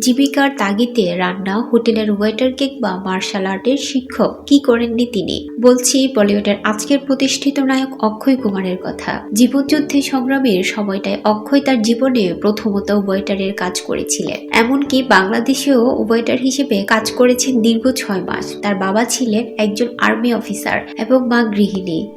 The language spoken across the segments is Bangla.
জীবিকার তাগিদে রান্না, হোটেলের ওয়েটার কিংবা মার্শাল আর্টের শিক্ষক। কি করেননি তিনি? বলছি, বলিউডের আজকের প্রতিষ্ঠিত নায়ক অক্ষয় কুমারের কথা। জীবনযুদ্ধে সংগ্রামের সময়টায় অক্ষয় তার জীবনে প্রথমত ওয়েটারের কাজ করেছিলেন। এমনকি বাংলাদেশেও ওয়েটার হিসেবে কাজ করেছেন দীর্ঘ ছয় মাস। তার বাবা ছিলেন একজন আর্মি অফিসার এবং মা গৃহিণী।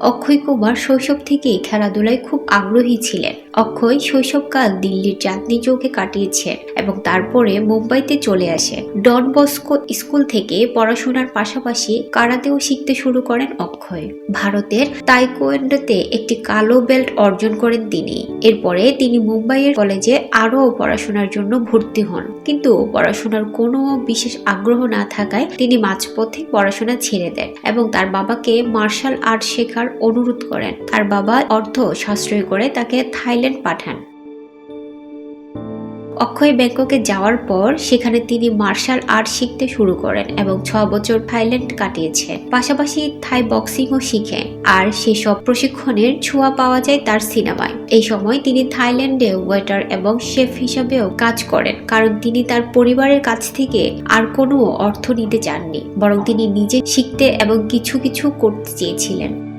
অক্ষয় কুমার শৈশব থেকেই খেলাধুলায় খুব আগ্রহী ছিলেন। অক্ষয় শৈশবকাল দিল্লির চাঁদনি চৌকে কাটিয়েছেন এবং তারপরে মুম্বাইতে চলে আসে। ডন বস্কো স্কুল থেকে পড়াশোনার পাশাপাশি কারাতেও শিখতে শুরু করেন অক্ষয়। ভারতের তাইকোয়েন্ডোতে একটি কালো বেল্ট অর্জন করেন তিনি। এরপরে তিনি মুম্বাইয়ের কলেজে আরও পড়াশোনার জন্য ভর্তি হন। কিন্তু পড়াশোনার কোনো বিশেষ আগ্রহ না থাকায় তিনি মাঝপথে পড়াশোনা ছেড়ে দেন এবং তার বাবাকে মার্শাল আর্ট শেখার অনুরোধ করেন। তার বাবা অর্থ সাশ্রয় করে তাকে থাইল্যান্ড পাঠান। অক্ষয় ব্যাংককে যাওয়ার পর সেখানে তিনি মার্শাল আর্ট শিখতে শুরু করেন এবং ছ বছর থাইল্যান্ড কাটিয়েছেন। পাশাপাশি থাই বক্সিংও শিখেন আর সেসব প্রশিক্ষণের ছোঁয়া পাওয়া যায় তার সিনেমায়। এই সময় তিনি থাইল্যান্ডে ওয়েটার এবং শেফ হিসাবেও কাজ করেন, কারণ তিনি তার পরিবারের কাছ থেকে আর কোনো অর্থ নিতে চাননি, বরং তিনি নিজে শিখতে এবং কিছু কিছু করতে চেয়েছিলেন।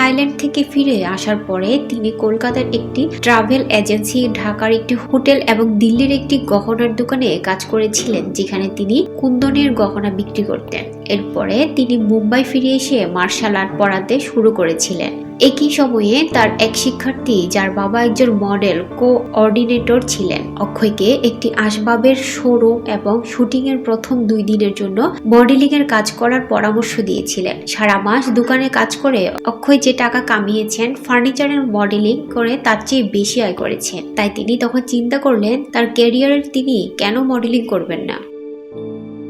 থাইল্যান্ড থেকে ফিরে আসার পরে তিনি কলকাতার একটি ট্রাভেল এজেন্সি, ঢাকার একটি হোটেল এবং দিল্লির একটি গহনার দোকানে কাজ করেছিলেন, যেখানে তিনি কুন্দনের গহনা বিক্রি করতেন। এরপরে তিনি মুম্বাই ফিরে এসে মার্শাল আর্ট পড়াতে শুরু করেছিলেন। একই সময়ে তার এক শিক্ষার্থী, যার বাবা একজন মডেল, কোঅর্ডিনেটর ছিলেন। অক্ষয়কে একটি আসবাবের শোরুম এবং শুটিং এর প্রথম দুই দিনের জন্য মডেলিং এর কাজ করার পরামর্শ দিয়েছিলেন। সারা মাস দোকানে কাজ করে অক্ষয় যে টাকা কামিয়েছেন, ফার্নিচারের মডেলিং করে তার চেয়ে বেশি আয় করেছেন। তাই তিনি তখন চিন্তা করলেন, তার ক্যারিয়ারের তিনি কেন মডেলিং করবেন না?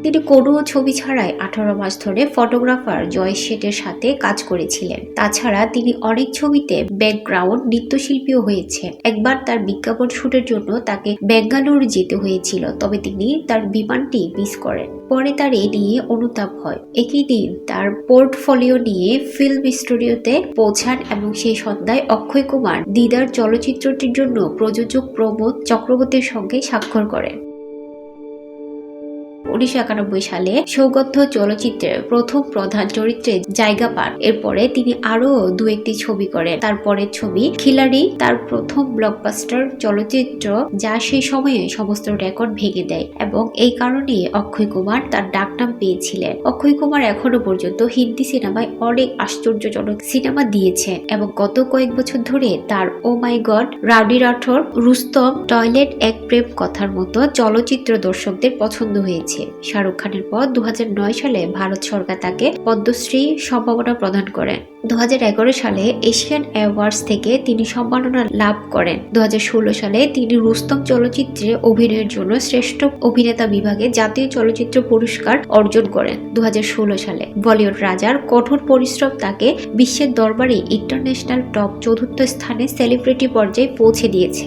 তিনি কোনো ছবি ছাড়াই আঠারো মাস ধরে ফটোগ্রাফার জয় শেটের সাথে কাজ করেছিলেন। তাছাড়া তিনি অনেক ছবিতে ব্যাকগ্রাউন্ড নৃত্যশিল্পীও হয়েছে। একবার তার বিজ্ঞাপন শুটের জন্য তাকে বেঙ্গালুরু যেতে হয়েছিল, তবে তিনি তার বিমানটি মিস করেন। পরে তার এ নিয়ে অনুতাপ হয়। একই দিন তার পোর্টফোলিও নিয়ে ফিল্ম স্টুডিওতে পৌঁছান এবং সেই সন্ধ্যায় অক্ষয় কুমার দিদার চলচ্চিত্রটির জন্য প্রযোজক প্রমোদ চক্রবর্তীর সঙ্গে স্বাক্ষর করেন। উনিশশো একানব্বই সালে সৌগন্ধ চলচ্চিত্রের প্রথম প্রধান চরিত্রে জায়গা পান। এরপরে তিনি আরও দু একটি ছবি করেন। তারপরের ছবি খিলাড়ি, তার প্রথম ব্লকবাস্টার চলচ্চিত্র যা সেই সময়ে সমস্ত রেকর্ড ভেঙে দেয় এবং এই কারণে অক্ষয় কুমার তার ডাকনাম পেয়েছিলেন। অক্ষয় কুমার এখনও পর্যন্ত হিন্দি সিনেমায় অনেক আশ্চর্যজনক সিনেমা দিয়েছেন এবং গত কয়েক বছর ধরে তার ও my god rowdy Rathore Rustom toilet Ek Prem কথার মতো চলচ্চিত্র দর্শকদের পছন্দ হয়েছে। শাহরুখ খানের পর দুহাজার নয় সালে ভারত সরকার তাকে পদ্মশ্রী সম্ভাবনা প্রদান করেন দুহাজার এগারো সালে এশিয়ান অ্যাওয়ার্ডস থেকে তিনি সম্মাননা লাভ করেন। দুহাজার ষোলো সালে তিনি রুস্তম চলচ্চিত্রে অভিনয়ের জন্য শ্রেষ্ঠ অভিনেতা বিভাগে জাতীয় চলচ্চিত্র পুরস্কার অর্জন করেন। দু হাজার ষোলো সালে বলিউড রাজার কঠোর পরিশ্রম তাকে বিশ্বের দরবারে ইন্টারন্যাশনাল টপ চতুর্থ স্থানে সেলিব্রিটি পর্যায়ে পৌঁছে দিয়েছে।